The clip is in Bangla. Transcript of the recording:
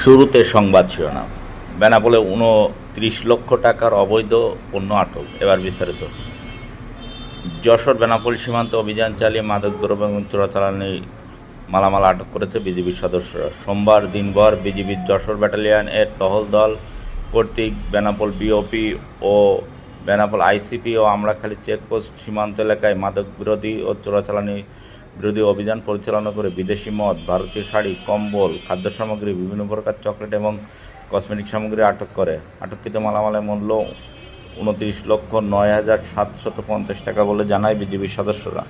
শুরুতে সংবাদ শিরোনাম। বেনাপোলে উনত্রিশ লক্ষ টাকার অবৈধ পণ্য আটক। এবার বিস্তারিত। যশোর বেনাপোল সীমান্ত অভিযান চালিয়ে মাদকদ্রব্য এবং চোরাচালানি মালামাল আটক করেছে বিজিবির সদস্যরা। সোমবার দিনভর বিজিবির যশোর ব্যাটালিয়ন এর টহল দল কর্তৃক বেনাপোল বিওপি ও বেনাপোল আইসিপি ও আমরাখালী চেকপোস্ট সীমান্ত এলাকায় মাদক বিরোধী ও চোরাচালানি বিরোধী অভিযান পরিচালনা করে বিদেশি মদ, ভারতীয় শাড়ি, কম্বল, খাদ্য সামগ্রী, বিভিন্ন প্রকার চকলেট এবং কসমেটিক সামগ্রী আটক করে। আটককৃত মালামালের মূল্য উনত্রিশ লক্ষ নয় হাজার সাতশত পঞ্চাশ টাকা বলে জানায় বিজিবির সদস্যরা।